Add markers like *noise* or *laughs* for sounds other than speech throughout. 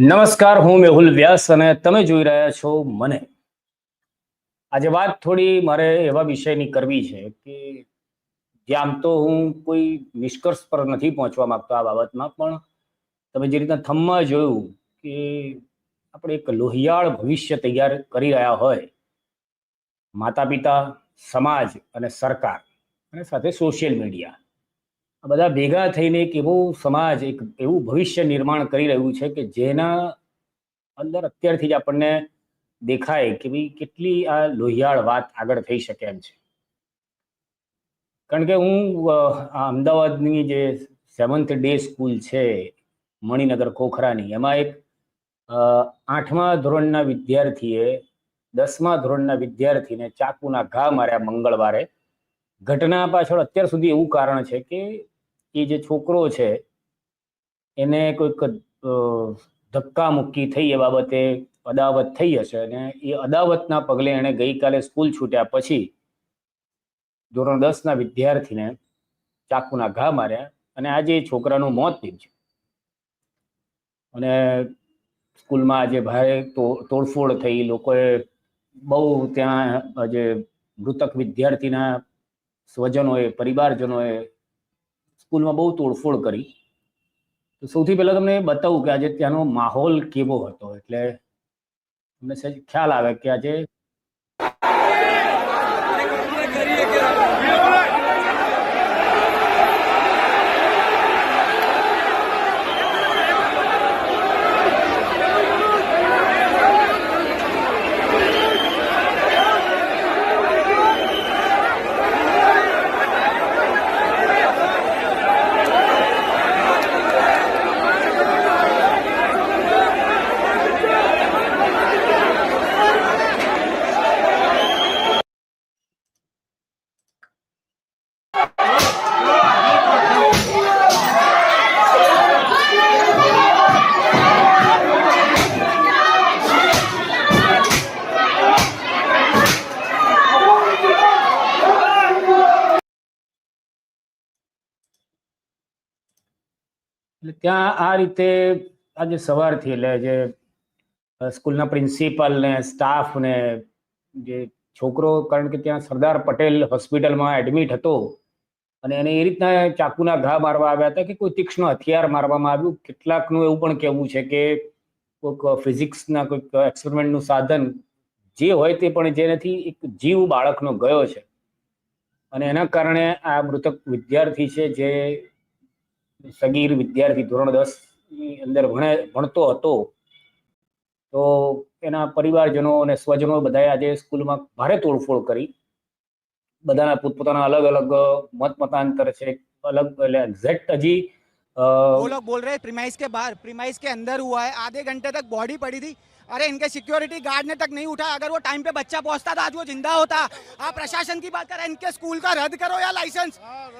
નમસ્કાર, હું મેહુલ વ્યાસ અને તમે જોઈ રહ્યા છો મને. આજે વાત થોડી મારે એવા વિષયની કરવી છે કે જે આમ તો હું કોઈ નિષ્કર્ષ પર નથી પહોંચવા માંગતો આ બાબતમાં, પણ તમે જે રીતના થમમાં જોયું કે આપણે એક લોહિયાળ ભવિષ્ય તૈયાર કરી રહ્યા હોય માતા પિતા સમાજ અને સરકાર અને સાથે સોશિયલ મીડિયા બધા ભેગા થઈને એક એવો સમાજ, એક એવું ભવિષ્ય નિર્માણ કરી રહ્યું છે કે જેના અંદર અત્યારથી જ આપણને દેખાય કે ભાઈ કેટલી આ લોહિયાળ વાત આગળ થઈ શકે એમ છે. કારણ કે હું આ અમદાવાદની જે સેવન્થ ડે સ્કૂલ છે, મણિનગર ખોખરાની, એમાં એક આઠમા ધોરણના વિદ્યાર્થીએ, દસમા ધોરણના વિદ્યાર્થીને ચાકુના ઘા માર્યા મંગળવારે. ઘટના પાછળ અત્યાર સુધી એવું કારણ છે કે એ જે છોકરો છે, એને કોઈક ધક્કા મુક્કી થઈ એ બાબતે અદાવત થઈ હશે અને એ અદાવતના પગલે એણે ગઈકાલે સ્કૂલ છૂટ્યા પછી ધોરણ દસના વિદ્યાર્થીને ચાકુના ઘા માર્યા અને આજે એ છોકરાનું મોત નીપજ્યું. અને સ્કૂલમાં આજે ભારે તોડફોડ થઈ, લોકોએ બહુ ત્યાં, જે મૃતક વિદ્યાર્થીના સ્વજનોએ, પરિવારજનોએ સ્કૂલમાં બહુ તોડફોડ કરી. તો સૌથી પહેલાં તમને બતાવું કે આજે ત્યાંનો માહોલ કેવો હતો? એટલે તમને સહેજ ખ્યાલ આવે કે આજે એટલે ત્યાં આ રીતે આજે સવારથી એટલે જે સ્કૂલના પ્રિન્સિપાલ ને સ્ટાફ ને જે છોકરો, કારણ કે ત્યાં સરદાર પટેલ હોસ્પિટલમાં એડમિટ હતો અને એને એ રીતના ચાકુના ઘા મારવા આવ્યા હતા કે કોઈ તીક્ષ્ણ હથિયાર મારવામાં આવ્યું. કેટલાકનું એવું પણ કહેવું છે કે કોઈક ફિઝિક્સના કોઈક એક્સપેરિમેન્ટનું સાધન જે હોય તે પણ જેનાથી એક જીવ બાળકનો ગયો છે. અને એના કારણે આ મૃતક વિદ્યાર્થી છે જે સગીર વિદ્યાર્થી ધોરણ દસ અંદર ભણે ભણતો હતો તો એના પરિવારજનો અને સ્વજનો બધાએ આજે સ્કૂલમાં ભારે તોડફોડ કરી બધાના પોતપોતાના અલગ અલગ મત મતાંતર છે અલગ એટલે એક્ઝેક્ટ હજી અ, वो लोग बोल रहे हैं प्रीमाइस के बाहर प्रीमाइस के अंदर हुआ है आधे घंटे तक बॉडी पड़ी थी अरे इनके सिक्योरिटी गार्ड ने तक नहीं उठा। अगर वो टाइम पे बच्चा पहुँचता था आज वो ज़िंदा होता। आप प्रशासन की बात करें इनके स्कूल का रद्द करो या लाइसेंस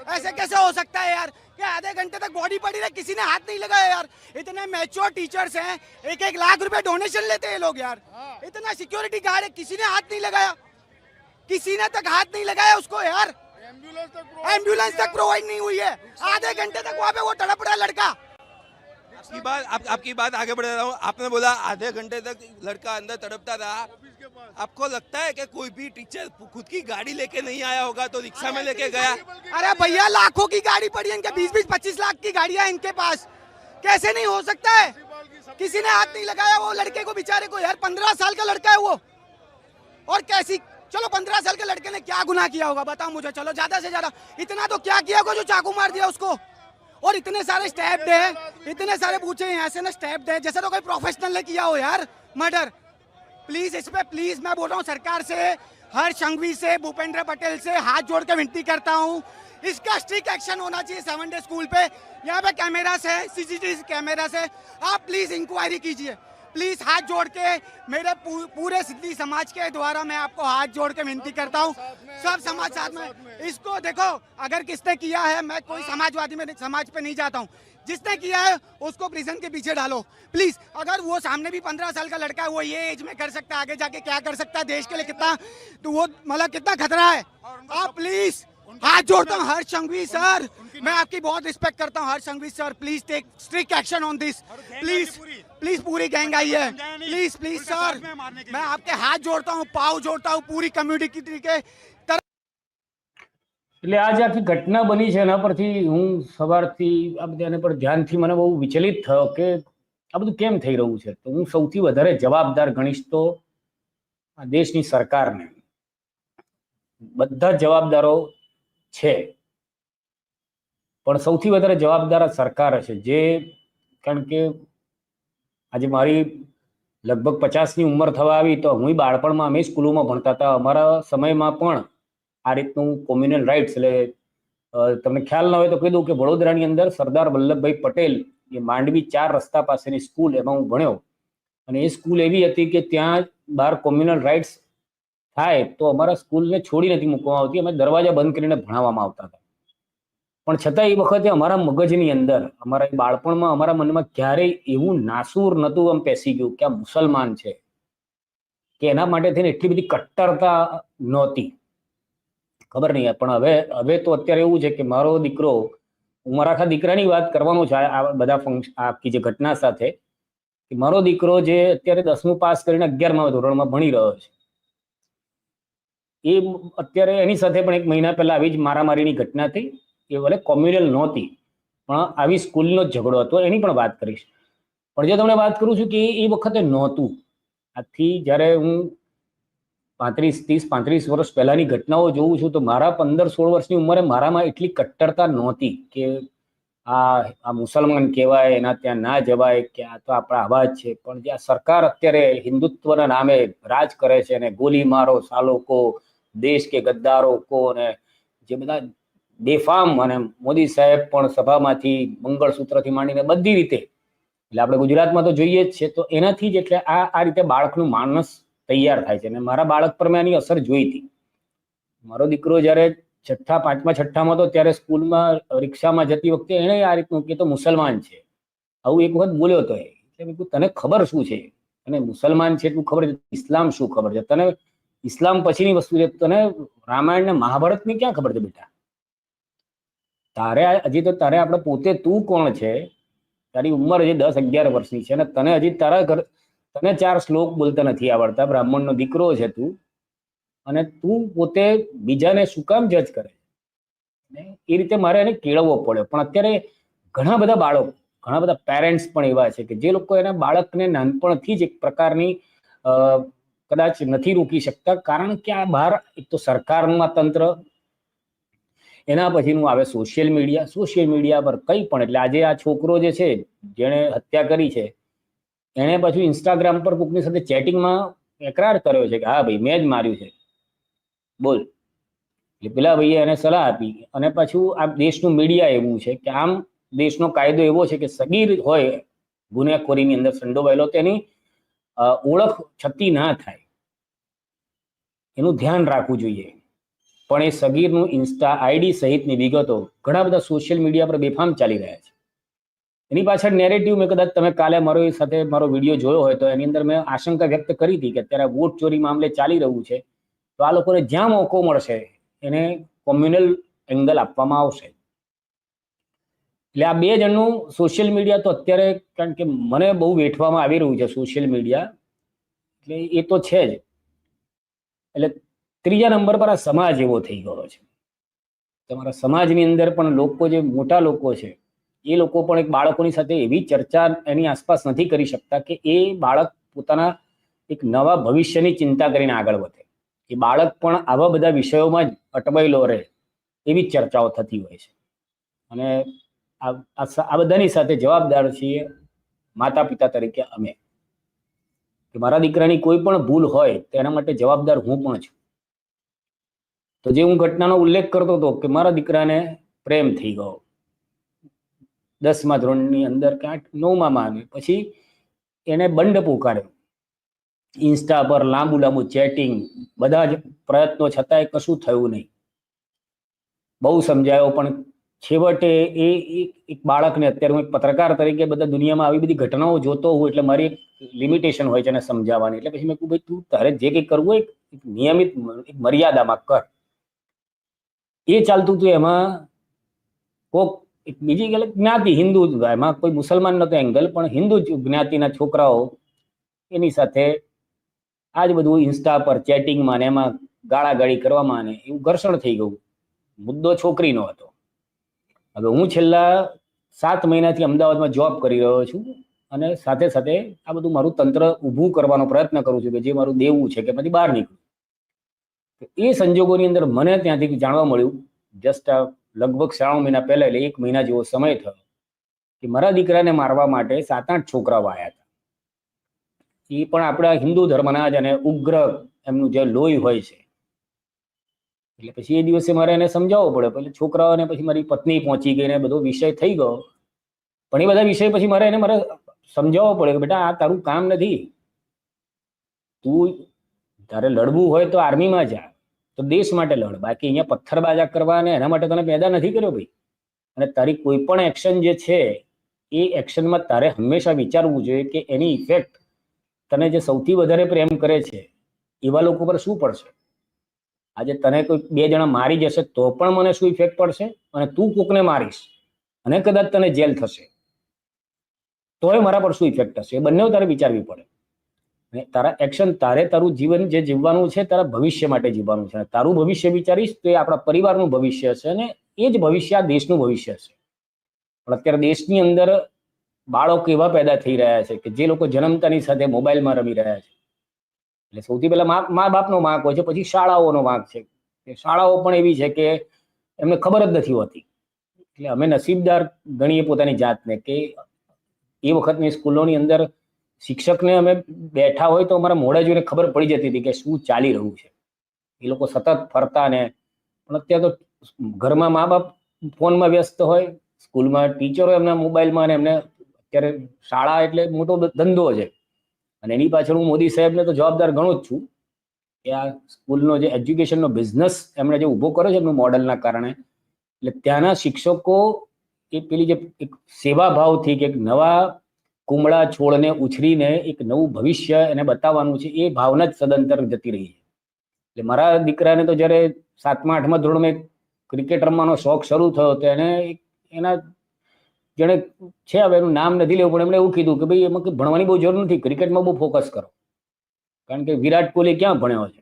ऐसे कैसे हो सकता है यार? कि आधे घंटे तक बॉडी पड़ी रहे किसी ने हाथ नहीं लगाया यार। इतने मेच्योर टीचर्स हैं एक एक लाख रुपए डोनेशन लेते हैं लोग यार। इतना सिक्योरिटी गार्ड है किसी ने हाथ नहीं लगाया। किसी ने तक हाथ नहीं लगाया उसको यार। एंबुलेंस तक प्रोवाइड नहीं हुई है। आधे घंटे तक वहाँ पे वो तड़प रहा लड़का। आपकी बात आप, आपकी बात आगे बढ़ा रहा हूँ। आपने बोला आधे घंटे तक लड़का अंदर तड़पता रहा। आपको लगता है कि कोई भी टीचर खुद की गाड़ी लेके नहीं आया होगा तो रिक्शा में लेके गया? अरे भैया लाखों की गाड़ी पड़ी है इनके बीस बीस पच्चीस लाख की गाड़ियाँ हैं इनके पास। कैसे नहीं हो सकता है? किसी ने हाथ नहीं लगाया वो लड़के को बेचारे को यार पंद्रह साल का लड़का है वो। और कैसी चलो पंद्रह साल के लड़के ने क्या गुनाह किया होगा बताओ मुझे चलो ज़्यादा से ज़्यादा। इतना तो क्या किया होगा जो चाकू मार दिया उसको? और इतने सारे स्टेप दे, इतने सारे पूछे यहाँ से ना स्टेप दे, जैसे तो कोई प्रोफेशनल ने किया हो यार मर्डर प्लीज़ इस पे प्लीज़ मैं बोल रहा हूँ, सरकार से, हर संघवी से, भूपेंद्र पटेल से हाथ जोड़ के विनती करता हूँ, इसका स्ट्रिक्ट एक्शन होना चाहिए सेवन डे स्कूल पे। यहाँ पे कैमरास है सीसीटीवी कैमरास है। आप प्लीज़ इंक्वायरी कीजिए। प्लीज़ हाथ जोड़ के मेरे पूरे सिद्धि समाज के द्वारा मैं आपको हाथ जोड़ के विनती करता हूँ। सब समाज साथ में। इसको देखो अगर किसने किया है मैं कोई समाजवादी में समाज पे नहीं जाता हूँ। जिसने किया है उसको प्रिजन के पीछे डालो। प्लीज़ अगर वो सामने भी पंद्रह साल का लड़का है वो ये एज में कर सकता है आगे जाके क्या कर सकता है देश के लिए कितना तो वो मतलब कितना खतरा है। आप प्लीज़ हाथ जोड़ता हूँ हर्ष संघवी सर मैं आपकी बहुत रिस्पेक्ट करता हूँ Harsh Sanghavi sir please take strict action on this please please पूरी गैंग आई है प्लीज प्लीज सर मैं आपके हाथ जोड़ता हूँ पाव जोड़ता हूँ पूरी कम्युनिटी के तरफ એટલે આ જે આખી ઘટના બની છે એના પરથી હું સવારથી આ બધા એના પર ધ્યાનથી મને બહુ વિચલિત થયો કે આ બધું કેમ થઈ રહ્યું છે તો હું સૌથી વધારે જવાબદાર ગણીશ તો આ દેશની સરકારને બધા જ જવાબદારો છે. પણ સૌથી વધારે જવાબદાર સરકાર હશે જે, કારણ કે આજે મારી લગભગ પચાસની ઉંમર થવા આવી તો હું બાળપણમાં અમે સ્કૂલોમાં ભણતા હતા. અમારા સમયમાં પણ આ રીતનું કોમ્યુનલ રાઇટ્સ એટલે તમને ખ્યાલ ન હોય તો કહી દઉં કે વડોદરાની અંદર સરદાર વલ્લભભાઈ પટેલ એ માંડવી ચાર રસ્તા પાસેની સ્કૂલ એમાં હું ભણ્યો. અને એ સ્કૂલ એવી હતી કે ત્યાં બાર કોમ્યુનલ રાઇટ્સ થાય તો અમારા સ્કૂલને છોડી નથી મૂકવામાં આવતી. અમે દરવાજા બંધ કરીને ભણાવવામાં આવતા હતા. પણ છતાં એ વખતે અમારા મગજની અંદર, અમારા બાળપણમાં, અમારા મનમાં ક્યારેય એવું નાસૂર નહોતું આમ પેસી ગયું કે આ મુસલમાન છે, કે એના માટે થઈને એટલી બધી કટ્ટરતા નહોતી. ખબર નહીં, પણ હવે હવે તો અત્યારે એવું છે કે મારો દીકરો, હું મારા આખા દીકરાની વાત કરવાનો છે આ બધા ફંક્શન આખી જે ઘટના સાથે, કે મારો દીકરો જે અત્યારે દસમું પાસ કરીને અગિયારમા ધોરણમાં ભણી રહ્યો છે. એ અત્યારે એની સાથે પણ એક મહિના પહેલા આવી જ મારામારીની ઘટના થઈ. એ ભલે કોમ્યુનલ નહોતી. પણ આવી સ્કૂલનો જ ઝઘડો હતો, એની પણ વાત કરીશ. પણ જે તમને વાત કરું છું કે એ વખતે નહોતું. આથી જ્યારે હું પાંત્રીસ, ત્રીસ, પાંત્રીસ વર્ષ પહેલાની ઘટનાઓ જોઉં છું, તો મારા પંદર, સોળ વર્ષની ઉંમરે મારામાં એટલી કટ્ટરતા નહોતી કે આ આ મુસલમાન કહેવાય, એના ત્યાં ના જવાય, કે આ તો આપણા અવાજ છે. પણ જે આ સરકાર અત્યારે હિન્દુત્વના નામે રાજ કરે છે અને ગોલી મારો, સાલોકો દેશ કે ગદ્દારો કો અને જે બધા બેફામ અને મોદી સાહેબ પણ સભામાંથી મંગળસૂત્રથી માંડીને બધી રીતે. એટલે આપણે ગુજરાતમાં તો જોઈએ જ છે, તો એનાથી જ એટલે આ આ રીતે બાળકનું માનસ તૈયાર થાય છે. અને મારા બાળક પર મેં આની અસર જોઈ હતી. મારો દીકરો જ્યારે છઠ્ઠા, પાંચમા, છઠ્ઠામાં હતો, ત્યારે સ્કૂલમાં રિક્ષામાં જતી વખતે એણે આ રીતનું કે તો મુસલમાન છે. આવું એક વખત બોલ્યો હતો એટલે તને ખબર શું છે? અને મુસલમાન છે એટલું ખબર છે, ઇસ્લામ શું ખબર છે? તને ઇસ્લામ પછીની વસ્તુ છે. તને રામાયણ ને મહાભારતની ક્યાં ખબર છે બેટા? તારે હજી તો તારે આપણે પોતે તું કોણ છે? તારી ઉંમર હજી દસ અગિયાર વર્ષની છે અને તને હજી તારા ઘર તને ચાર શ્લોક બોલતા નથી આવડતા. બ્રાહ્મણનો દીકરો છે તું. અને તું પોતે બીજાને શું કામ જજ કરે? એ રીતે મારે એને કેળવવો પડ્યો. પણ અત્યારે ઘણા બધા બાળકો ઘણા બધા પેરેન્ટ્સ પણ એવા છે કે જે લોકો એના બાળકને નાનપણથી જ એક પ્રકારની અ, કદાચ નથી રોકી શકતા, કારણ કે આ બહાર એક તો સરકારનું આ તંત્ર, એના પછીનું આવે સોશિયલ મીડિયા સોશિયલ મીડિયા પર કંઈ પણ, એટલે આજે આ છોકરો જે છે, જેણે હત્યા કરી છે, એણે પાછું ઇન્સ્ટાગ્રામ પર કોકની સાથે ચેટિંગમાં એકરાર કર્યો છે કે, હા ભાઈ, મેં જ માર્યું છે. બોલ. એટલે પેલા ભાઈએ એને સલાહ આપી, અને પાછું આ દેશનું મીડિયા એવું છે કે આમ દેશનો કાયદો એવો છે કે સગીર હોય ગુનેખોરીની અંદર સંડોવાયેલો તેની ઓળખ છતી ના થાય. એનું ધ્યાન રાખવું જોઈએ. પણ એ સગીરનું ઇન્સ્ટા આઈડી સહિતની વિગતો ઘણા બધા સોશિયલ મીડિયા પર બેફામ ચાલી રહ્યા છે. એની પાછળ નેરેટિવ મેં કદાચ તમે કાલે મારો સાથે મારો વીડિયો જોયો હોય તો એની અંદર મેં આશંકા વ્યક્ત કરી હતી કે અત્યારે વોટ ચોરી મામલે ચાલી રહ્યું છે. તો આ લોકોને જ્યાં મોકો મળશે એને કોમ્યુનલ એંગલ આપવામાં આવશે. એટલે આ બે જણનું સોશિયલ મીડિયા તો અત્યારે કારણ કે મને બહુ વેઠવામાં આવી રહ્યું છે સોશિયલ મીડિયા એટલે એ તો છે જ. એટલે ત્રીજા નંબર પર આ સમાજ એવો થઈ ગયો છે. તમારા સમાજની અંદર પણ લોકો જે મોટા લોકો છે, એ લોકો પણ એક બાળકોની સાથે એવી ચર્ચા એની આસપાસ નથી કરી શકતા કે એ બાળક પોતાના એક નવા ભવિષ્યની ચિંતા કરીને આગળ વધે. એ બાળક પણ આવા બધા વિષયોમાં જ અટવાયેલો રહે એવી ચર્ચાઓ થતી હોય છે. અને આ બધાની સાથે જવાબદાર છીએ માતા પિતા તરીકે અમે. કે મારા દીકરાની કોઈ પણ ભૂલ હોય તો એના માટે જવાબદાર હું પણ છું. તો જે હું ઘટનાનો ઉલ્લેખ કરતો હતો કે મારા દીકરાને પ્રેમ થઈ ગયો. દસમા ધોરણની અંદર કે આઠ નવમામાં આવી પછી એને બંડ પુકાર્યો. ઇન્સ્ટા પર લાંબુ લાંબુ ચેટિંગ, બધા જ પ્રયત્નો છતાંય કશું થયું નહીં. બહુ સમજાયો પણ છેવટે એ એક- બાળકને અત્યારે હું એક પત્રકાર તરીકે બધા દુનિયામાં આવી બધી ઘટનાઓ જોતો હોઉં એટલે મારી એક લિમિટેશન હોય છે એને સમજાવવાની. એટલે પછી મેં કહ્યું ભાઈ, તું તારે જે કંઈ કરવું હોય, એક નિયમિત એક મર્યાદામાં કર. એ ચાલતું હતું એમાં કોક એક બીજી ગેલ જ્ઞાતિ, હિન્દુ એમાં કોઈ મુસલમાન નતો એંગલ, પણ હિન્દુ જ્ઞાતિના છોકરાઓ એની સાથે આ જ બધું ઇન્સ્ટા પર ચેટિંગમાં ને એમાં ગાળાગાળી કરવામાં ને એવું ઘર્ષણ થઈ ગયું. મુદ્દો છોકરીનો હતો. હવે હું છેલ્લા સાત મહિનાથી અમદાવાદમાં જોબ કરી રહ્યો છું અને સાથે સાથે આ બધું મારું તંત્ર ઊભું કરવાનો પ્રયત્ન કરું છું કે જે મારું દેવું છે કે પછી બહાર નીકળું. એ સંજોગોની અંદર મને ત્યાંથી જાણવા મળ્યું જસ્ટ લગભગ શ્રાવણ મહિના પહેલા એટલે એક મહિના જેવો સમય થયો, કે મારા દીકરાને મારવા માટે સાત આઠ છોકરાઓ આવ્યા હતા. એ પણ આપણા હિન્દુ ધર્મના જ અને ઉગ્ર એમનું જે લોહી હોય છે એટલે પછી એ દિવસે મારે એને સમજાવવો પડે. એટલે છોકરાઓને પછી મારી પત્ની પહોંચી ગઈ ને બધો વિષય થઈ ગયો. પણ એ બધા વિષય પછી મારે એને મારે સમજાવવો પડે કે બેટા આ તારું કામ નથી. તું તારે લડવું હોય તો આર્મીમાં જા. તો દેશ માટે લડ. બાકી અહીંયા પથ્થરબાજા કરવા અને એના માટે તને પેદા નથી કર્યો ભાઈ. અને તારી કોઈ પણ એક્શન જે છે, એ એક્શનમાં તારે હંમેશા વિચારવું જોઈએ કે એની ઇફેક્ટ તને જે સૌથી વધારે પ્રેમ કરે છે, એવા લોકો પર શું પડશે? આજે તને કોઈ બે જણા મારી જશે તો પણ મને શું ઇફેક્ટ પડશે? અને તું કોકને મારીશ. અને કદાચ તને જેલ થશે. તોય મારા પર શું ઇફેક્ટ થશે એ બંને તારે વિચારવી પડે. અને તારા એક્શન તારે તારું જીવન જે જીવવાનું છે, તારા ભવિષ્ય માટે જીવવાનું છે. તારું ભવિષ્ય વિચારીશ તો એ આપણા પરિવારનું ભવિષ્ય છે અને એ જ ભવિષ્ય આ દેશનું ભવિષ્ય છે પણ અત્યારે દેશની અંદર બાળકો એવા પેદા થઈ રહ્યા છે કે જે લોકો જન્મતાની સાથે મોબાઈલમાં રમી રહ્યા છે. એટલે સૌથી પહેલા મા બાપનો વાંક હોય છે, પછી શાળાઓનો વાંક છે. કે શાળાઓ પણ એવી છે કે એમને ખબર જ નથી હોતી. એટલે અમે નસીબદાર ગણીએ પોતાની જાતને કે એ વખતની સ્કૂલોની અંદર શિક્ષકને અમે બેઠા હોય તો અમારા મોડા જોઈને ખબર પડી જતી હતી કે શું ચાલી રહ્યું છે. એ લોકો સતત ફરતા ને પણ અત્યારે તો ઘરમાં મા બાપ ફોનમાં વ્યસ્ત હોય, સ્કૂલમાં ટીચરો એમના મોબાઈલમાં ને એમને અત્યારે શાળા એટલે મોટો ધંધો છે. અને એની પાછળ હું મોદી સાહેબને તો જવાબદાર ગણો જ છું કે આ સ્કૂલનો જે એજ્યુકેશનનો બિઝનેસ એમણે જે ઊભો કર્યો છે એમનું મોડલના કારણે, એટલે ત્યાંના શિક્ષકો એ પેલી જે એક સેવા ભાવથી કે એક નવા કુમળા છોડને ઉછરીને એક નવું ભવિષ્ય એને બતાવવાનું છે, એ ભાવના જ સદંતર જતી રહી છે. એટલે મારા દીકરાને તો જ્યારે સાતમા, આઠમા ધોરણમાં ક્રિકેટ રમવાનો શોખ શરૂ થયો તો એને એના જેણે છે હવે એનું નામ નથી લેવું, પણ એમણે એવું કીધું કે ભાઈ, એમાં ભણવાની બહુ જરૂર નથી, ક્રિકેટમાં બહુ ફોકસ કરો. કારણ કે વિરાટ કોહલી ક્યાં ભણ્યો છે?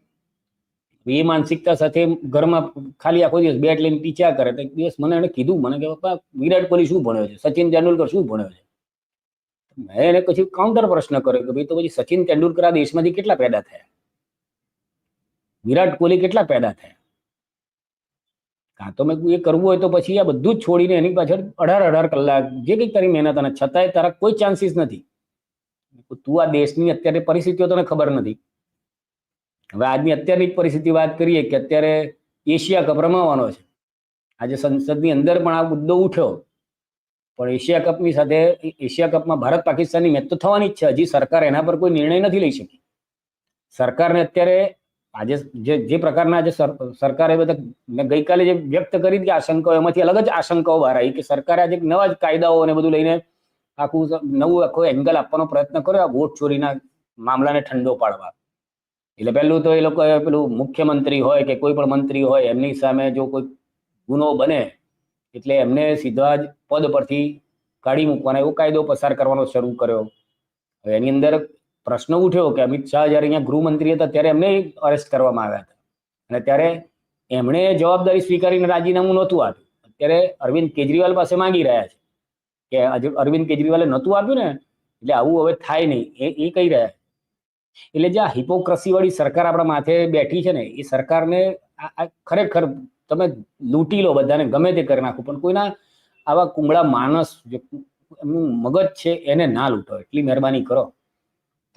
એ માનસિકતા સાથે ઘરમાં ખાલી આખો દિવસ બેટ લઈને પીચ્યા કરે, તો એક દિવસ મને એને કીધું, મને કે પપ્પા વિરાટ કોહલી શું ભણ્યો છે? સચિન તેંડુલકર શું ભણ્યો છે? મેં એને પછી કાઉન્ટર પ્રશ્ન કર્યો કે ભાઈ, તો પછી સચિન તેંડુલકર આ દેશમાંથી કેટલા પેદા થયા? વિરાટ કોહલી કેટલા પેદા થયા? કાં તો મેં એ કરવું હોય તો પછી આ બધું જ છોડીને એની પાછળ અઢાર અઢાર કલાક જે કંઈક તારી મહેનત અને છતાંય તારા કોઈ ચાન્સીસ નથી. તું આ દેશની અત્યારે પરિસ્થિતિઓ તને ખબર નથી. હવે આજની અત્યારની પરિસ્થિતિ વાત કરીએ કે અત્યારે એશિયા કપ રમાવાનો છે. આજે સંસદની અંદર પણ આ મુદ્દો ઉઠ્યો. પણ એશિયા કપની સાથે એશિયા કપમાં ભારત પાકિસ્તાનની મેચ તો થવાની જ છે. હજી સરકાર એના પર કોઈ નિર્ણય નથી લઈ શકી. સરકારને અત્યારે આજે જે જે પ્રકારના જે સરકારે બધા મેં ગઈકાલે જે વ્યક્ત કરી કે આશંકાઓ, એમાંથી અલગ જ આશંકાઓ બહાર આવી કે સરકારે આજે નવા જ કાયદાઓ અને બધું લઈને આખું નવું આખો એંગલ આપવાનો પ્રયત્ન કર્યો આ વોટ ચોરીના મામલાને ઠંડો પાડવા. એટલે પહેલું તો એ લોકો પેલું મુખ્યમંત્રી હોય કે કોઈ પણ મંત્રી હોય, એમની સામે જો કોઈ ગુનો બને, એટલે એમને સીધા જ પદ પરથી કાઢી મૂકવાનો, એવો કાયદો પસાર કરવાનો શરૂ કર્યો. હવે એની અંદર પ્રશ્ન ઉઠ્યો કે અમિત શાહ જ્યારે અહીંયા ગૃહમંત્રી હતા ત્યારે એમને અરેસ્ટ કરવામાં આવ્યા હતા. અને ત્યારે એમણે જવાબદારી સ્વીકારીને રાજીનામું નહોતું આપ્યું. અત્યારે અરવિંદ કેજરીવાલ પાસે માંગી રહ્યા છે કે અરવિંદ કેજરીવાલે નહોતું આપ્યું ને, એટલે આવું હવે થાય નહીં. એ એ કહી રહ્યા એટલે જે આ હિપોક્રસી વાળી સરકાર આપણા માથે બેઠી છે ને, એ સરકારને આ ખરેખર તમે લૂંટી લો બધાને, ગમે તે કરી નાખો, પણ કોઈના આવા કુંગળા માણસ જે એમનું મગજ છે એને ના લૂંટો. એટલી મહેરબાની કરો.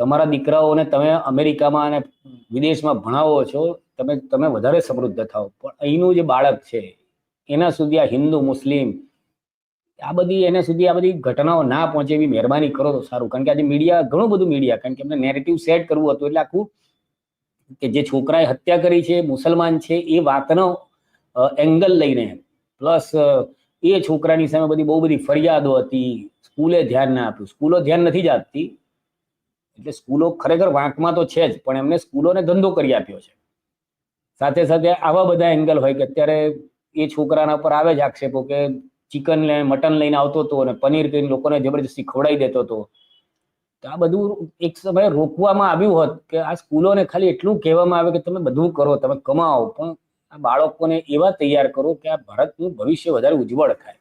તમારા દીકરાઓને તમે અમેરિકામાં અને વિદેશમાં ભણાવો છો, તમે તમે વધારે સમૃદ્ધ થાઓ. પણ અહીંનું જે બાળક છે, એના સુધી આ હિન્દુ, મુસ્લિમ, આ બધી, એને સુધી આ બધી ઘટનાઓ ના પહોંચે એવી મહેરબાની કરો તો સારું. કારણ કે આજે મીડિયા, ઘણું બધું મીડિયા, કારણ કે એમને નેરેટિવ સેટ કરવું હતું. એટલે આખું કે જે છોકરાએ હત્યા કરી છે, મુસલમાન છે, એ વાતનો એંગલ લઈને. પ્લસ એ છોકરાની સામે બધી બહુ બધી ફરિયાદો હતી. સ્કૂલે ધ્યાન ના આપ્યું. સ્કૂલો ધ્યાન નથી જ આપતી એટલે સ્કૂલો ખરેખર વાંકમાં તો છે જ, પણ એમને સ્કૂલોને ધંધો કરી આપ્યો છે. સાથે સાથે આવા બધા એંગલ હોય કે અત્યારે એ છોકરાના પર આવે જ આક્ષેપો કે ચિકન ને મટન લઈને આવતો હતો અને પનીર કરીને લોકોને જબરજસ્તી ખવડાવી દેતો હતો. તો આ બધું એક સમયે રોકવામાં આવ્યું હોત કે આ સ્કૂલોને ખાલી એટલું કહેવામાં આવે કે તમે બધું કરો, તમે કમાઓ, પણ આ બાળકોને એવા તૈયાર કરો કે આ ભારતનું ભવિષ્ય વધારે ઉજ્જવળ થાય.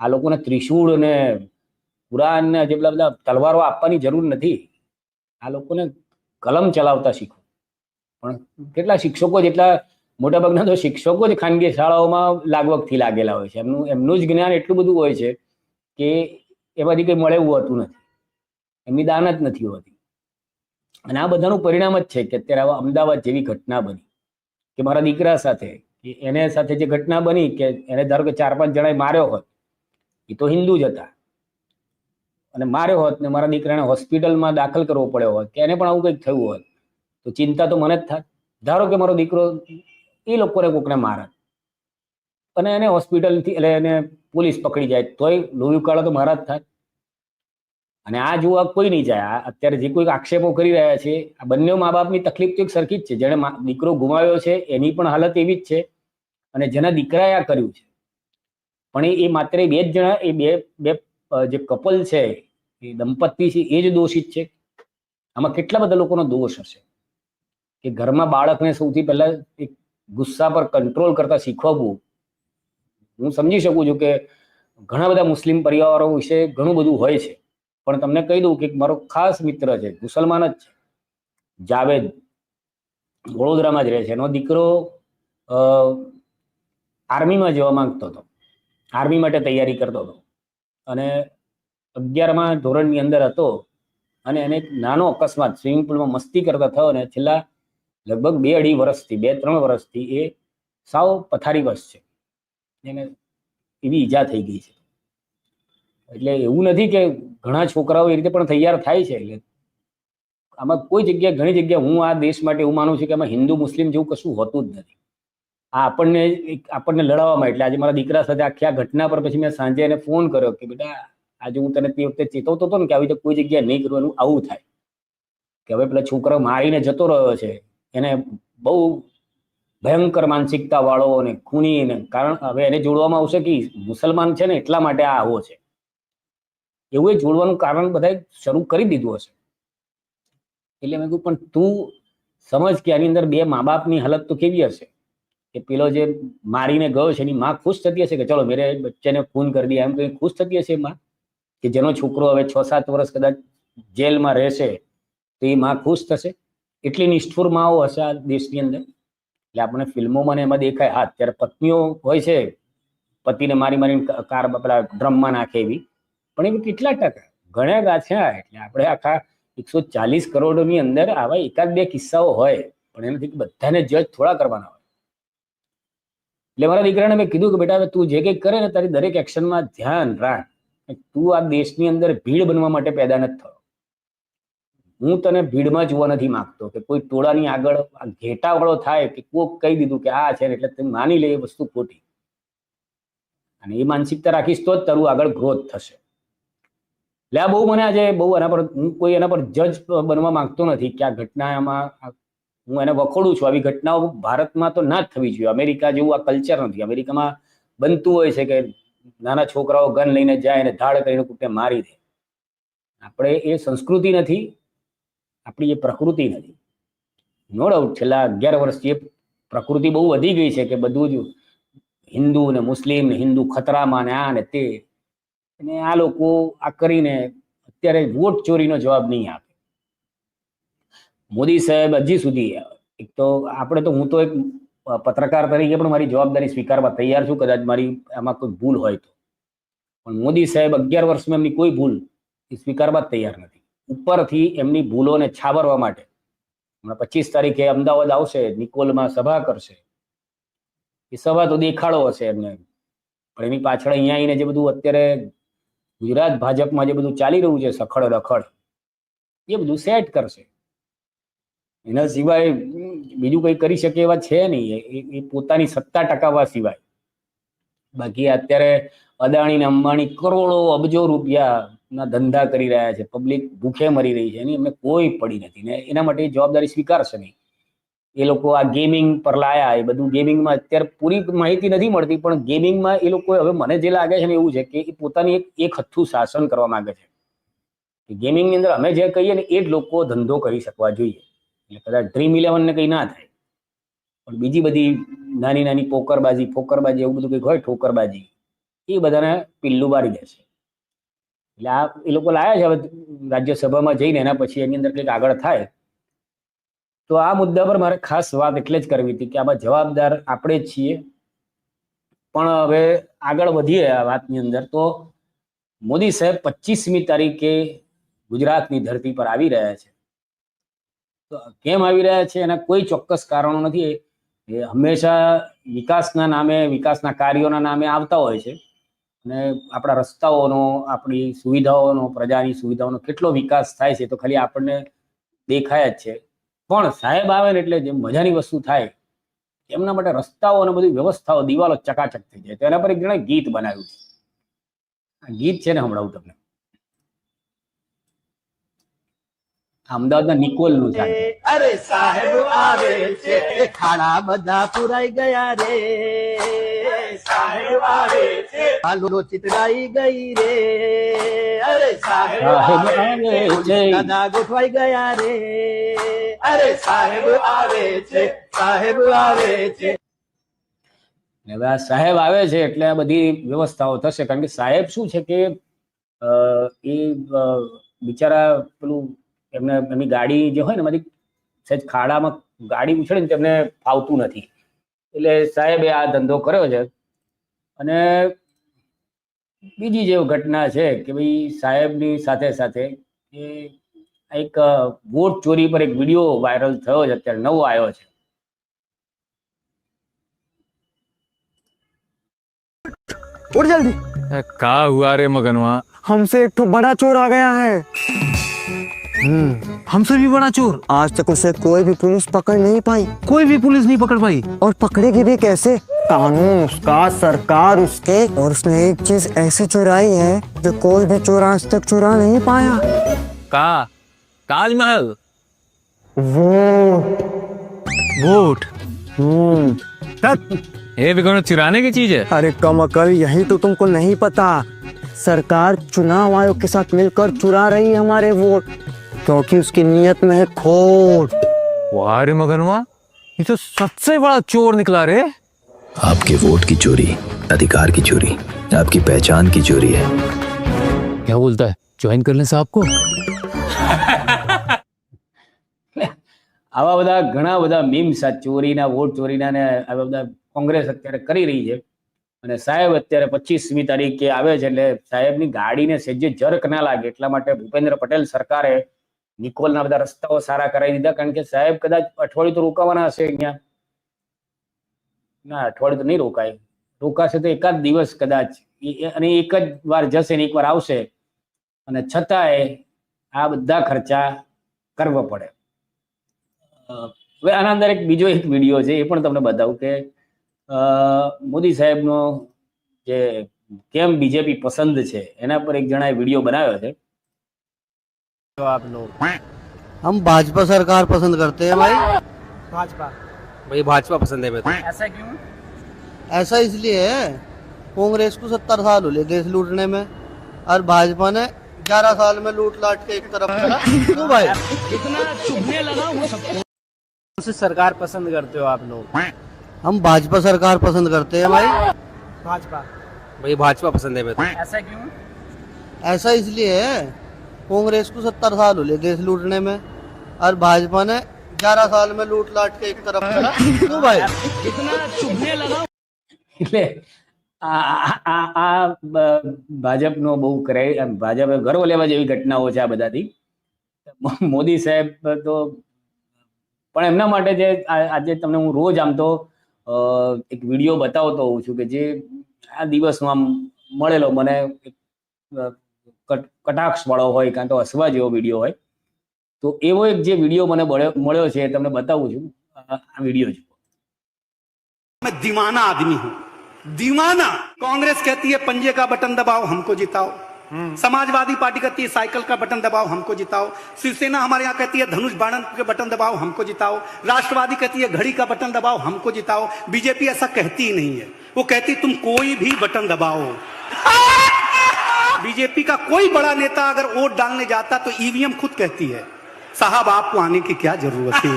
આ લોકોને ત્રિશૂળ ને પુરાણ ને જે બધા બધા તલવારો આપવાની જરૂર નથી. આ લોકોને કલમ ચલાવતા શીખો. પણ કેટલા શિક્ષકો જેટલા મોટાભાગના તો શિક્ષકો જ ખાનગી શાળાઓમાં લાગવગથી લાગેલા હોય છે. એમનું એમનું જ જ્ઞાન એટલું બધું હોય છે કે એમાંથી કંઈ મળે એવું હોતું નથી. એમની દાન જ નથી હોતી. અને આ બધાનું પરિણામ જ છે કે અત્યારે આવા અમદાવાદ જેવી ઘટના બની કે મારા દીકરા સાથે એને સાથે જે ઘટના બની કે એને ધારો કે ચાર પાંચ જણાએ માર્યો હોય, એ તો હિન્દુ જ હતા. અને માર્યો હોત ને મારા દીકરાને હોસ્પિટલમાં દાખલ કરવો પડ્યો હોત એને પણ આવું કંઈક થયું હોત, તો ચિંતા તો મને જ થાત ધારો કે મારો દીકરો એ લોકોને કોકને મારત અને એને હોસ્પિટલથી એટલે એને પોલીસ પકડી જાય, તોય લોહી ઉકાળો તો મારા જ થાય. અને આ જોવા કોઈ નહીં જાય. અત્યારે જે કોઈ આક્ષેપો કરી રહ્યા છે, આ બંને મા બાપની તકલીફ તો એક સરખી જ છે. જેણે દીકરો ગુમાવ્યો છે, એની પણ હાલત એવી જ છે અને જેના દીકરાએ આ કર્યું છે. પણ એ- માત્ર બે જ જણા, એ બે બે જે કપલ છે એ દંપતી છે, એ જ દોષિત છે. આમાં કેટલા બધા લોકોનો દોષ હશે? કે ઘરમાં બાળકને સૌથી પહેલા એક ગુસ્સા પર કંટ્રોલ કરતા શીખવવું. હું સમજી શકું છું કે ઘણા બધા મુસ્લિમ પરિવારો વિશે ઘણું બધું હોય છે. પણ તમને કહી દઉં કે મારો ખાસ મિત્ર છે મુસલમાન જ છે. જાવેદ. વડોદરામાં જ રહે છે. એનો દીકરો આર્મીમાં જવા માંગતો હતો. આર્મી માટે તૈયારી કરતો હતો. અને અગિયારમાં ધોરણની અંદર હતો અને એને નાનો અકસ્માત સ્વિમિંગ પુલમાં મસ્તી કરતા થયો અને છેલ્લા લગભગ બે અઢી વર્ષથી, બે ત્રણ વર્ષથી એ સાવ પથારીવશ છે. એને એવી ઈજા થઈ ગઈ છે. એટલે એવું નથી કે ઘણા છોકરાઓ એ રીતે પણ તૈયાર થાય છે. એટલે આમાં કોઈ જગ્યાએ, ઘણી જગ્યાએ હું આ દેશ માટે એવું માનું છું કે આમાં હિન્દુ, મુસ્લિમ જેવું કશું હોતું જ નથી. આ આપણને એક, આપણને લડાવવામાં, એટલે આજે મારા દીકરા સાથે આખી આ ઘટના પર પછી મેં સાંજે એને ફોન કર્યો કે બેટા આજે હું તને તે વખતે ચેતવતો હતો ને કે આવી રીતે કોઈ જગ્યાએ નહીં કરવાનું આવું થાય. કે હવે પેલા છોકરો મારીને જતો રહ્યો છે. એને બહુ ભયંકર માનસિકતા વાળો અને ખૂની ને કારણ હવે એને જોડવામાં આવશે કે મુસલમાન છે ને એટલા માટે આ આવો છે. એવું એ જોડવાનું કારણ બધાએ શરૂ કરી દીધું હશે. એટલે મેં કીધું, પણ તું સમજ કે આની અંદર બે મા બાપની હાલત તો કેવી હશે? કે પેલો જે મારીને ગયો છે, એની માં ખુશ થતી હશે કે ચલો, મેરે બચ્ચેને ખૂન કરી દે એમ કઈ ખુશ થતી હશે માં? કે જેનો છોકરો હવે છ સાત વર્ષ કદાચ જેલમાં રહેશે, તો એ માં ખુશ થશે? એટલી નિષ્ઠુર માઓ હશે આ દેશની અંદર? એટલે આપણે ફિલ્મોમાં એમાં દેખાય, હા ત્યારે પત્નીઓ હોય છે, પતિને મારી મારીને કાર પેલા ડ્રમમાં નાખે એવી. પણ એવી કેટલા ટકા? ઘણા ગાછ્યા એટલે આપણે આખા એકસો ચાલીસ કરોડની અંદર આવા એકાદ બે કિસ્સાઓ હોય, પણ એનાથી બધાને જજ થોડા કરવાના હોય. એટલે મારા દીકરાને મેં કીધું કે, બેટા તું જે કંઈ કરે ને તારી દરેક એક્શનમાં ધ્યાન રાખ. તું આ દેશની અંદર ભીડ બનવા માટે પેદા નથી થયો. હું તને ભીડમાં જોવા નથી માંગતો કે કોઈ ટોળાની આગળ ઘેટાવાળો થાય કે કોક કહી દીધું કે આ છે એટલે તું માની લે એ વસ્તુ ખોટી. અને એ માનસિકતા રાખીશ તો જ તારું આગળ ગ્રોથ થશે. એટલે આ બહુ મને આજે બહુ એના પર હું કોઈ એના પર જજ બનવા માંગતો નથી કે આ ઘટનામાં હું એને વખોડું છું. આવી ઘટનાઓ ભારતમાં તો ના જ થવી જોઈએ. અમેરિકા જેવું આ કલ્ચર નથી. અમેરિકામાં બનતું હોય છે કે નાના છોકરાઓ ગન લઈને જાય અને ધાડ કરીને કૂટે મારી દે. આપણે એ સંસ્કૃતિ નથી, આપણી એ પ્રકૃતિ નથી. નો ડાઉટ છેલ્લા અગિયાર વર્ષથી એ પ્રકૃતિ બહુ વધી ગઈ છે કે બધું જ હિન્દુ ને મુસ્લિમ હિન્દુ ખતરામાં ને આ ને તે. અને આ લોકો આ કરીને અત્યારે વોટ ચોરીનો જવાબ નહીં આપે. મોદી સાહેબ હજી સુધી, એક તો આપણે તો હું તો એક પત્રકાર તરીકે પણ મારી જવાબદારી સ્વીકારવા તૈયાર છું. કદાચ મારી આમાં કોઈ ભૂલ હોય તો. પણ મોદી સાહેબ અગિયાર વર્ષમાં એમની કોઈ ભૂલ એ સ્વીકારવા તૈયાર નથી. ઉપરથી એમની ભૂલોને છાવરવા માટે હમણાં પચીસ તારીખે અમદાવાદ આવશે, નિકોલમાં સભા કરશે. એ સભા તો દેખાડો હશે એમને. પણ એની પાછળ અહીંયા આવીને જે બધું અત્યારે ગુજરાત ભાજપમાં જે બધું ચાલી રહ્યું છે, સખડ રખડ, એ બધું સેટ કરશે. એના સિવાય બીજું કંઈ કરી શકે એવા છે નહીં. એ- પોતાની સત્તા ટકાવવા સિવાય. બાકી અત્યારે અદાણી ને અંબાણી કરોડો અબજો રૂપિયાના ધંધા કરી રહ્યા છે. પબ્લિક ભૂખે મરી રહી છે. એની એમને કોઈ પડી નથી ને એના માટે જવાબદારી સ્વીકારશે નહીં. એ લોકો આ ગેમિંગ પર લાયા. એ બધું ગેમિંગમાં અત્યારે પૂરી માહિતી નથી મળતી, પણ ગેમિંગમાં એ લોકો હવે મને જે લાગે છે ને એવું છે કે એ પોતાની એક એક હથ્થું શાસન કરવા માંગે છે. ગેમિંગની અંદર અમે જે કહીએ ને એ જ લોકો ધંધો કરી શકવા જોઈએ. એટલે કદાચ ડ્રીમ ઇલેવનને કંઈ ના થાય. પણ બીજી બધી નાની નાની પોકરબાજી, ફોકરબાજી એવું બધું કંઈક હોય, ઠોકરબાજી, એ બધાને પિલ્લું બારી દેશે એટલે આ એ લોકો લાયા છે હવે રાજ્યસભામાં જઈને, એના પછી એની અંદર કંઈક આગળ થાય. તો આ મુદ્દા પર મારે ખાસ વાત એટલે જ કરવી હતી કે આમાં જવાબદાર આપણે જ છીએ. પણ હવે આગળ વધીએ આ વાતની અંદર તો મોદી સાહેબ પચીસમી તારીખે ગુજરાતની ધરતી પર આવી રહ્યા છે. કેમ આવી રહ્યા છે એના કોઈ ચોક્કસ કારણો નથી. એ હંમેશા વિકાસના નામે, વિકાસના કાર્યોના નામે આવતા હોય છે. અને આપણા રસ્તાઓનો, આપણી સુવિધાઓનો, પ્રજાની સુવિધાઓનો કેટલો વિકાસ થાય છે તો ખાલી આપણને દેખાય જ છે. પણ સાહેબ આવે ને એટલે જે મજાની વસ્તુ થાય, એમના માટે રસ્તાઓ અને બધી વ્યવસ્થાઓ, દિવાલો ચકાચક થઈ જાય. તો એના પર એક જણે ગીત બનાવ્યું છે. આ ગીત છે ને હમણાં તમને આ અમદાવાદના નિકોલનું છે અરે સાહેબ આવે છે. ખાડા બધા પુરાઈ ગયા રે. સાહેબ આવે છે. હાલો ચિતરાઈ ગઈ રે. અરે સાહેબ આવે છે. દાદા ગોઠવાઈ ગયા રે. અરે સાહેબ આવે છે. સાહેબ આવે છે. ને હવે આ સાહેબ આવે છે એટલે આ બધી વ્યવસ્થાઓ થશે. કારણ કે સાહેબ શું છે કે અ, એ બિચારા પેલું એમને એમની ગાડી જે હોય ને એમાંથી સહેજ ખાડામાં ગાડી ઉછળે ને તેમને ફાવતું નથી એટલે સાહેબે આ ધંધો કર્યો છે અને બીજી જે ઘટના છે કે ભાઈ સાહેબની સાથે સાથે એ એક અ, વોટ ચોરી પર એક વિડીયો વાયરલ થયો છે અત્યારે નવો આવ્યો છે उठ जल्दी का हुआ रे मगनवा हमसे एक तो बड़ा चोर आ गया है हमसे भी बड़ा चोर। आज तक उसे कोई भी पुलिस पकड़ नहीं पाई। कोई भी पुलिस नहीं पकड़ पाई। और पकड़ेगी भी कैसे? कानून उसका सरकार उसके। और उसने एक चीज़ ऐसी चुराई है जो कोई भी चोर आज तक चुरा नहीं पाया। का? ताजमहल। वो वोट? हम्म, ये भी कोनो चुराने की चीज़ है? अरे कम अकल यही तो तुमको नहीं पता। सरकार चुनाव आयोग के साथ मिलकर चुरा रही है हमारे वोट। क्योंकि उसकी नीयत में है खोट वाह रे मगनवा ये तो सबसे बड़ा चोर निकला रे आपके वोट की चोरी अधिकार की चोरी आपकी पहचान की चोरी है क्या बोलता है ज्वाइन कर लें साहब को આવા બધા ઘણા બધા મીમ્સ આ ચોરીના વોટ ચોરીના ને આવા બધા કોંગ્રેસ અત્યારે કરી રહી છે અને સાહેબ અત્યારે પચીસમી તારીખે આવે છે એટલે સાહેબની ગાડીને સેજે જરક ના લાગે એટલા માટે ભૂપેન્દ્ર પટેલ સરકારે નિકોલના બધા રસ્તાઓ સારા કરાવી દીધા કારણ કે સાહેબ કદાચ અઠવાડિયું તો રોકાવાના હશે અહીંયા. ના, અઠવાડિયું તો નહીં રોકાય. રોકાશે તો એકાદ દિવસ કદાચ. અને એક જ વાર જશે ને એક વાર આવશે. અને છતાંય આ બધા ખર્ચા કરવા પડે. હવે આના અંદર એક બીજો એક વીડિયો છે, એ પણ તમને બતાવું કે મોદી સાહેબનો જે કેમ બીજેપી પસંદ છે, એના પર એક જણાએ વીડિયો બનાવ્યો છે. हम भाजपा सरकार पसंद करते हैं भाई। भाजपा। भाई भाजपा पसंद है मेरे को। ऐसा इसलिए है कांग्रेस को सत्तर साल हो गए देश लूटने में और भाजपा ने ग्यारह साल में लूट लाट के एक तरफ़ क्यों भाई? कौन सी सरकार पसंद करते हो आप लोग? हम भाजपा सरकार पसंद करते हैं भाई। भाजपा। भाई भाजपा पसंद है मेरे क्यों? ऐसा इसलिए है कांग्रेस को सत्तर साल हो गए देश लूटने में और भाजपा ने ग्यारह साल में लूट लाट के एक तरफ करा क्यों भाई એટલે આ આ- આ આ બ- ભાજપનો બહુ કરે આમ ભાજપે ગર્વ લેવા જેવી ઘટનાઓ છે આ બધાથી મો- મોદી સાહેબ તો પણ એમના માટે જે આ- આજે તમને હું રોજ આમ તો અ, એક વિડીયો બતાવતો હોઉં છું કે જે આ દિવસનો આમ મળેલો મને એક, અ, કટ- કટાક્ષ વાળો હોય કાં તો હસવા જેવો વિડીયો હોય તો એવો એક જે વિડીયો મને મળ્યો મળ્યો છે એ તમને બતાવું છું આ આ વિડીયો છે मैं दीवाना आदमी हूं दीवाना कांग्रेस कहती है पंजे का बटन दबाओ हमको जिताओ समाजवादी पार्टी कहती है साइकिल का बटन दबाओ हमको जिताओ शिवसेना हमारे यहाँ कहती है धनुष बाणन के बटन दबाओ हमको जिताओ राष्ट्रवादी कहती है घड़ी का बटन दबाओ हमको जिताओ बीजेपी ऐसा कहती ही नहीं है वो कहती तुम कोई भी बटन दबाओ बीजेपी का कोई बड़ा नेता अगर वोट डालने जाता तो ईवीएम खुद कहती है साहब आपको आने की क्या जरूरत है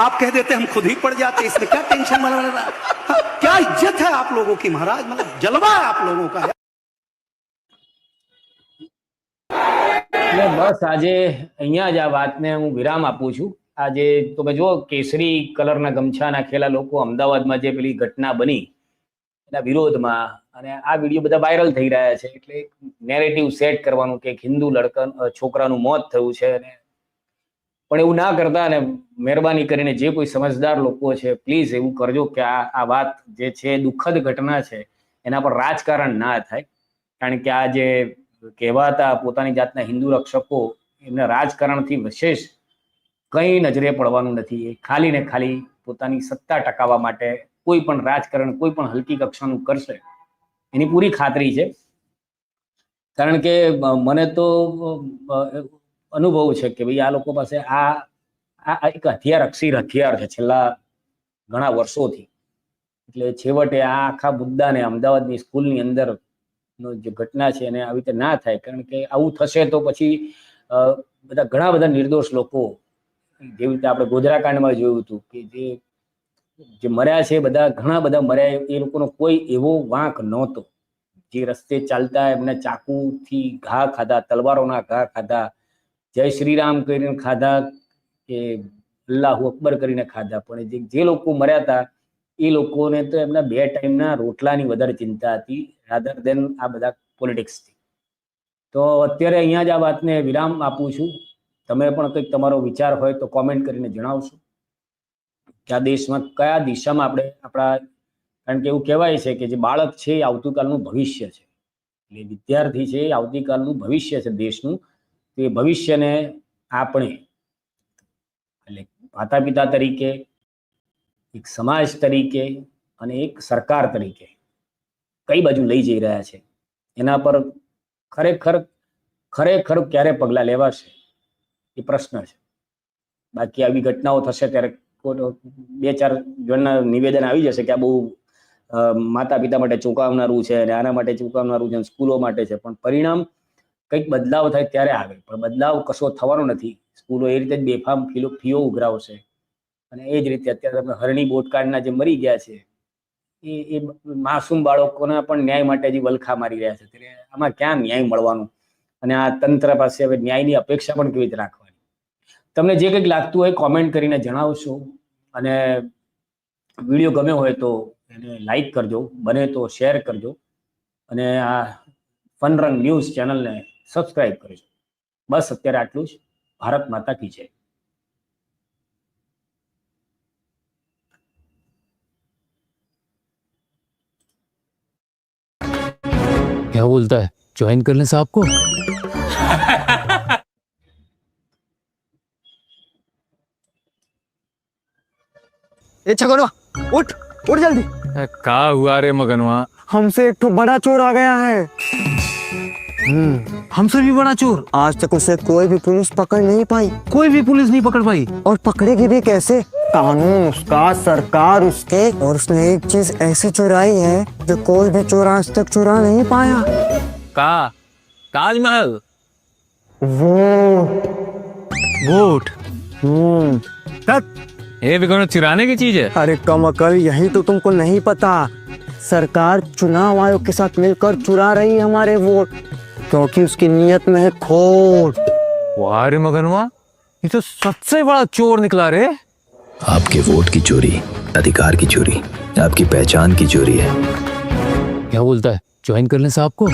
आप कह देते हम खुद ही पड़ जाते इसमें क्या टेंशन वाला वाला हाँ, क्या इज्जत है आप लोगों की महाराज मतलब जलवा है आप लोगों का એટલે બસ આજે અહીંયા જ આ વાતને હું વિરામ આપું છું આજે તમે જો કેસરી કલરના ગમછા નાખેલા લોકો અમદાવાદમાં જે પેલી ઘટના બની એના વિરોધમાં અને આ વીડિયો બધા વાયરલ થઈ રહ્યા છે. એટલે નેરેટિવ સેટ કરવાનું કે હિન્દુ લડકા છોકરાનું મોત થયું છે અને પણ એવું ના કરતા અને મહેરબાની કરીને જે કોઈ સમજદાર લોકો છે પ્લીઝ એવું કરજો કે આ આ વાત જે છે દુઃખદ ઘટના છે. એના પર રાજકારણ ના થાય. કારણ કે આ જે કહેવાતા પોતાની જાતના હિન્દુ રક્ષકો એમને રાજકારણથી વિશેષ કંઈ નજરે પડવાનું નથી. એ ખાલી ને ખાલી પોતાની સત્તા ટકાવવા માટે કોઈ પણ રાજકારણ, કોઈ પણ હલકી કક્ષાનું કરશે એની પૂરી ખાતરી છે. કારણ કે મને તો અનુભવ છે કે ભાઈ આ લોકો પાસે આ આ એક હથિયાર, અક્ષીર હથિયાર છે છેલ્લા ઘણા વર્ષોથી. એટલે છેવટે આ આખા મુદ્દાને અમદાવાદની સ્કૂલની અંદર નો જે ઘટના છે એને આવી રીતે ના થાય. કારણ કે આવું થશે તો પછી બધા ઘણા બધા નિર્દોષ લોકો જેવી રીતે આપણે ગોધરાકાંડમાં જોયું હતું કે જે જે મર્યા છે, બધા ઘણા બધા મર્યા એ લોકોનો કોઈ એવો વાંક નહોતો. જે રસ્તે ચાલતા એમને ચાકુથી ઘા ખાધા, તલવારોના ઘા ખાધા, જય શ્રીરામ કરીને ખાધા કે અલ્લાહુ અકબર કરીને ખાધા. પણ જે જે લોકો મર્યા હતા, એ લોકોને તો એમના બે ટાઈમના રોટલાની વધારે ચિંતા હતી રાધર દેન આ બધા પોલિટિક્સથી તો અત્યારે અહીંયા જ આ વાતને વિરામ આપું છું. તમે પણ કંઈક તમારો વિચાર હોય તો કોમેન્ટ કરીને જણાવશો. કે આ દેશમાં કયા દિશામાં આપણે આપણા, કારણ કે એવું કહેવાય છે કે જે બાળક છે એ આવતીકાલનું ભવિષ્ય છે. એટલે વિદ્યાર્થી છે એ આવતીકાલનું ભવિષ્ય છે દેશનું. તો એ ભવિષ્યને આપણે, એટલે માતા પિતા તરીકે, એક સમાજ તરીકે અને એક સરકાર તરીકે કઈ બાજુ લઈ જઈ રહ્યા છે? એના પર ખરેખર ખરેખર ક્યારે પગલાં લેવાશે? એ પ્રશ્ન છે. બાકી આવી ઘટનાઓ થશે ત્યારે બે ચાર જણના નિવેદન આવી જશે કે આ બહુ માતા પિતા માટે ચૂકવનારું છે અને આના માટે ચૂકવનારું છે સ્કૂલો માટે છે. પણ પરિણામ કંઈક બદલાવ થાય ત્યારે આવે. પણ બદલાવ કશો થવાનો નથી. સ્કૂલો એ રીતે જ બેફામ ફીલો, ફીઓ ઉઘરાવશે. અને એ જ રીતે અત્યારે તમે હરણી બોટકાંડના જે મરી ગયા છે, એ એ માસૂમ બાળકોના પણ ન્યાય માટે જે વલખા મારી રહ્યા છે. ત્યારે આમાં ક્યાં ન્યાય મળવાનું? અને આ તંત્ર પાસે હવે ન્યાયની અપેક્ષા પણ કેવી રીતે રાખવાની? તમને જે કંઈક લાગતું હોય કોમેન્ટ કરીને જણાવશો અને વિડીયો ગમ્યો હોય તો એને લાઈક કરજો બને તો શેર કરજો અને આ ફનરંગ ન્યૂઝ ચેનલને સબસ્ક્રાઇબ કરજો બસ અત્યારે આટલું જ ભારત માતા કી જય क्या बोलता है ज्वाइन कर लें साहब को *laughs* ए छगनवा उठ उठ जल्दी। का हुआ रे मगनवा? हमसे एक तो बड़ा चोर आ गया है। हमसे भी बड़ा चोर? आज तक उसे कोई भी पुलिस पकड़ नहीं पाई। कोई भी पुलिस नहीं पकड़ पाई। और पकड़ेगी भी कैसे? कानून उसका सरकार उसके। और उसने एक चीज़ ऐसी चुराई है जो कोई भी चोर आज तक चुरा नहीं पाया। का? ताजमहल? वो। वोट हम्म। ये भी कोनो चुराने की चीज़ है? अरे कम अकल यही तो तुमको नहीं पता। सरकार चुनाव आयोग के साथ मिलकर चुरा रही है हमारे वोट क्योंकि उसकी नीयत में है खोट। वाह रे मगनवा ये तो सबसे बड़ा चोर निकला रे। आपके वोट की चोरी अधिकार की चोरी आपकी पहचान की चोरी है। क्या बोलता है? ज्वाइन कर लें साहब को?